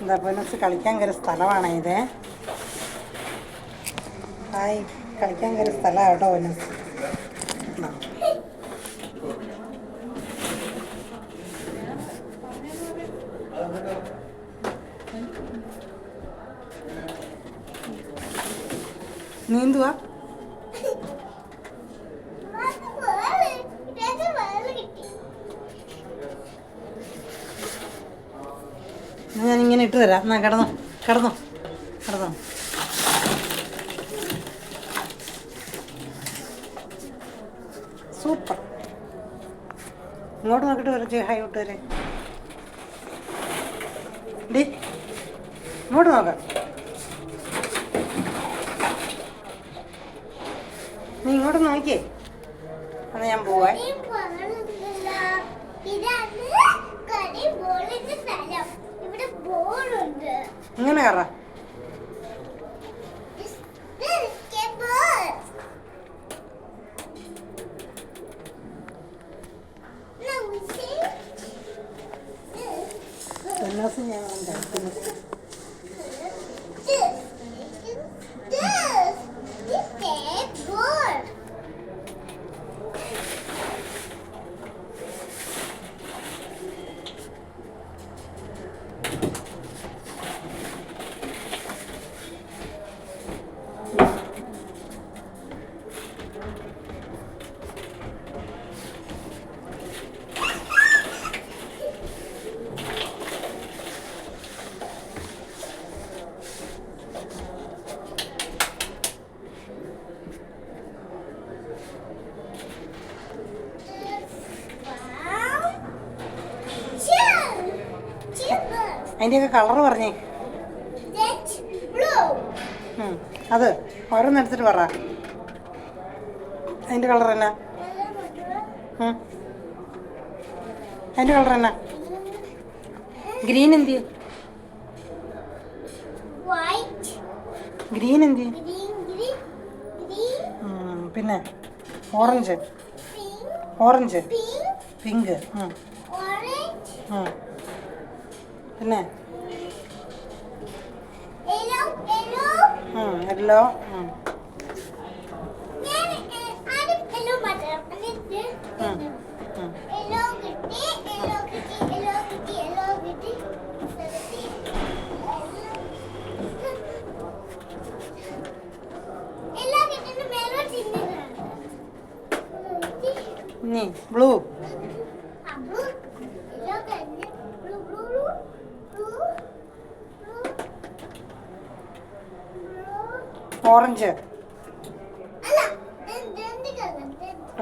എന്താ കളിക്കാൻ കയറിയ സ്ഥലമാണ് ഇത്. ഹായ് കളിക്കാൻ കയറിയ സ്ഥലമാണ് കേട്ടോ ഇതാ. നീന്തുവാ എന്നാ ഞാൻ ഇങ്ങനെ ഇട്ട് തരാം. എന്നാ കിടന്നോ കിടന്നോ കിടന്നോ. സൂപ്പർ. ഇങ്ങോട്ട് നോക്കിട്ട് കുറച്ച് ഹായ് വിട്ട് വരെ ഡി ഇങ്ങോട്ട് നോക്കാം. നീ ഇങ്ങോട്ട് നോക്കിയേ. എന്നാ ഞാൻ പോവാ. ഇതാണ് കളി ബോളിന്റെ സ്ഥലം. ഇങ്ങനെ കയറാ. അതിന്റെയൊക്കെ കളർ പറഞ്ഞേ. അത് ഓരോന്നെടുത്തിട്ട് പറ. അതിന്റെ കളർ എന്നാ. അതിന്റെ കളർ എന്നാ? ഗ്രീൻ എന്തി ഗ്രീൻ എന്തി പിന്നെ ഓറഞ്ച്. ഓറഞ്ച്. പിങ്ക്. പിന്നെ ഇനി ബ്ലൂ ആ ബ്ലൂ യെല്ലോ കഴിഞ്ഞ് blue blue blue blue blue orange.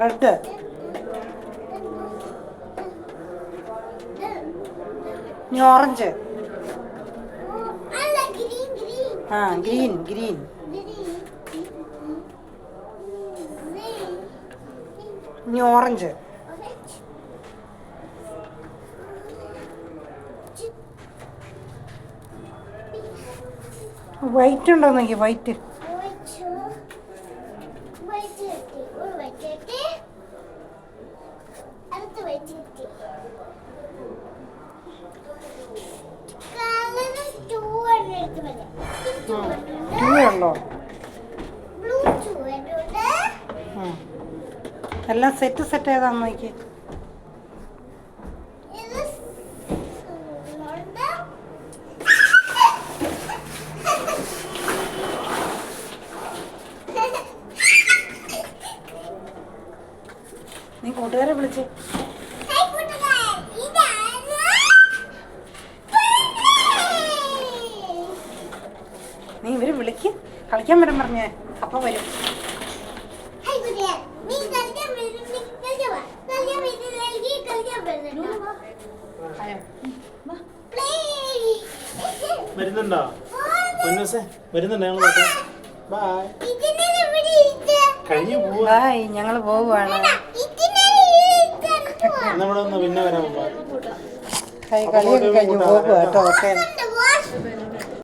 Red. ഇനി ഓറഞ്ച്. ആ ഗ്രീൻ ഗ്രീൻ. ഇനി ഓറഞ്ച്. വൈറ്റ് ഉണ്ടോ നോക്കി വൈറ്റ്. ടൂ. എല്ലാം സെറ്റ് സെറ്റ് ഏതാന്ന് നോക്കി നീ കൂട്ടുകാരെ വിളിച്ച് ഹായ് കൂട്ടുകാർ ഇതാണ് നീ ഇവർ വിളിക്ക്. കളിക്കാൻ വരാൻ പറഞ്ഞേ. അപ്പൊ വരും. വരുന്നുണ്ടോ? പ്ലേ വരുന്നുണ്ടോ ഞങ്ങൾ ഇട്ട് കഴിഞ്ഞു പോവാ. ബായ് ഞങ്ങൾ പോവുകയാണ് നമ്മുടെ ഒന്ന് പിന്നെ വരാം കളിയൊക്കെ കഴിഞ്ഞ് പോകുക കേട്ടോ ഓക്കെ